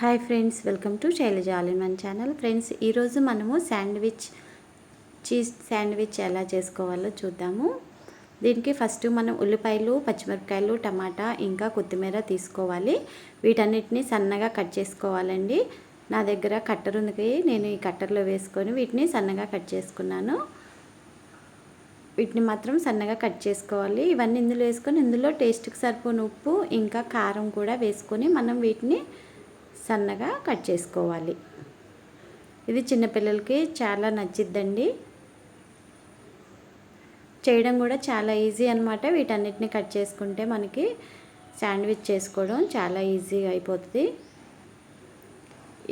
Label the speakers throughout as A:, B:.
A: Hi friends welcome to Shailaja all channel. Friends ఈరోజు మనము sandwich cheese sandwich ఎలా చేసుకోవాలో చూద్దాము. దీనికి ఫస్ట్ మనం ఉల్లిపాయలు పచ్చిమిరపకాయలు టమాటా ఇంకా కొత్తిమీర తీసుకోవాలి. వీటన్నిటిని సన్నగా కట్ చేసుకోవాలండి. నా దగ్గర కట్టర్ ఉంది నేను ఈ కట్టర్లో వేసుకొని వీటిని సన్నగా కట్ చేసుకున్నాను. వీటిని మాత్రం సన్నగా కట్ చేసుకోవాలి. ఇవన్నీ ఇందులో వేసుకొని ఇందులో టేస్ట్కి సరిపోయిన ఉప్పు ఇంకా కారం కూడా వేసుకొని మనం వీటిని సన్నగా కట్ చేసుకోవాలి. ఇది చిన్నపిల్లలకి చాలా నచ్చిద్దండి. చేయడం కూడా చాలా ఈజీ అనమాట వీటన్నిటిని కట్ చేసుకుంటే మనకి శాండ్విచ్ చేసుకోవడం చాలా ఈజీగా అయిపోతుంది.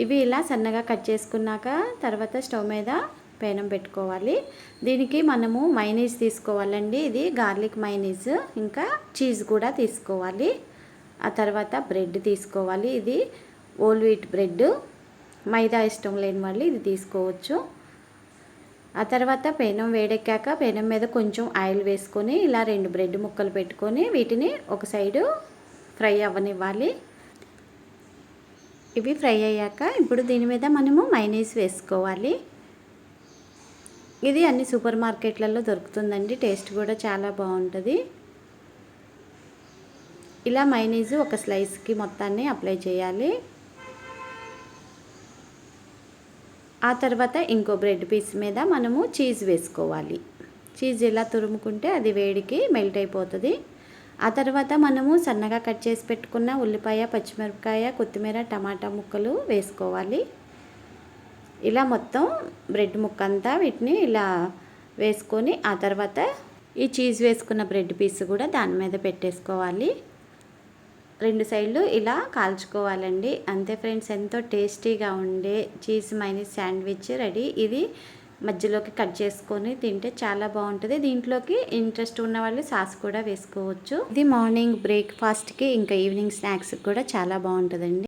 A: ఇవి ఇలా సన్నగా కట్ చేసుకున్నాక తర్వాత స్టవ్ మీద పేనం పెట్టుకోవాలి. దీనికి మనము మైనీస్ తీసుకోవాలండి. ఇది గార్లిక్ మైనీస్ ఇంకా చీజ్ కూడా తీసుకోవాలి. ఆ తర్వాత బ్రెడ్ తీసుకోవాలి. ఇది ఓల్ వీట్ బ్రెడ్ మైదా ఇష్టం లేని వాళ్ళు ఇది తీసుకోవచ్చు. ఆ తర్వాత పెనం వేడెక్కాక పెనం మీద కొంచెం ఆయిల్ వేసుకొని ఇలా రెండు బ్రెడ్ ముక్కలు పెట్టుకొని వీటిని ఒక సైడు ఫ్రై అవ్వనివ్వాలి. ఇవి ఫ్రై అయ్యాక ఇప్పుడు దీని మీద మనము మైనీస్ వేసుకోవాలి. ఇది అన్ని సూపర్ మార్కెట్లలో దొరుకుతుందండి టేస్ట్ కూడా చాలా బాగుంటుంది. ఇలా మైనీస్ ఒక స్లైస్కి మొత్తాన్ని అప్లై చేయాలి. ఆ తర్వాత ఇంకో బ్రెడ్ పీస్ మీద మనము చీజ్ వేసుకోవాలి. చీజ్ ఇలా తురుముకుంటే అది వేడికి మెల్ట్ అయిపోతుంది. ఆ తర్వాత మనము సన్నగా కట్ చేసి పెట్టుకున్న ఉల్లిపాయ పచ్చిమిరపకాయ కొత్తిమీర టమాటా ముక్కలు వేసుకోవాలి. ఇలా మొత్తం బ్రెడ్ ముక్క అంతా వీటిని ఇలా వేసుకొని ఆ తర్వాత ఈ చీజ్ వేసుకున్న బ్రెడ్ పీస్ కూడా దాని మీద పెట్టేసుకోవాలి. రెండు సైడ్లు ఇలా కాల్చుకోవాలండి. అంతే ఫ్రెండ్స్ ఎంతో టేస్టీగా ఉండే చీజ్ మైనీస్ శాండ్విచ్ రెడీ. ఇది మధ్యలోకి కట్ చేసుకొని తింటే చాలా బాగుంటుంది. దీంట్లోకి ఇంట్రెస్ట్ ఉన్న వాళ్ళు సాస్ కూడా వేసుకోవచ్చు. ఇది మార్నింగ్ బ్రేక్ఫాస్ట్కి ఇంకా ఈవినింగ్ స్నాక్స్కి కూడా చాలా బాగుంటుందండి.